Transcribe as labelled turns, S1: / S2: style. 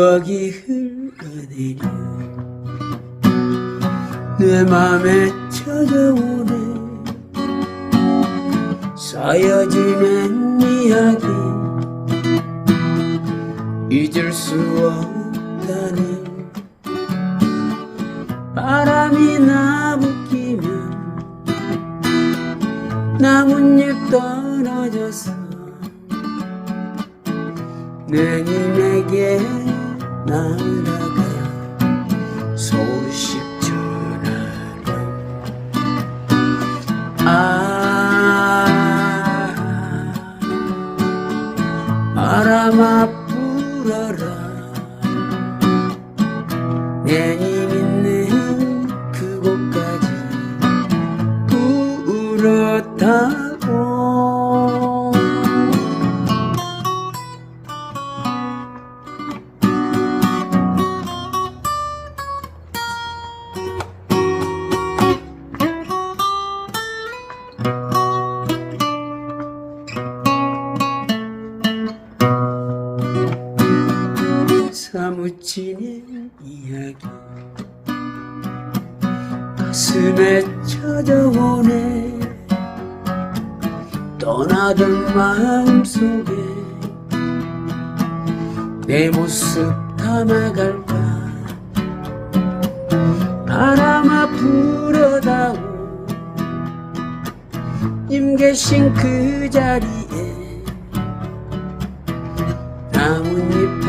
S1: 추억이 흘러내려 내 맘에 찾아오네. 쌓여지는 이야기 잊을 수 없다네 바람이 나부끼면 나뭇잎 떨어져서 내 님에게 날아가 소식 전하려 아 바람아 불어라. 내님 있는 그곳까지 불었다 사무치는 이야기. 가슴에 찾아오네. 떠나던 마음 속에 내 모습 담아갈까? 바람아 불어다오 님 계신 그 자리에 나뭇잎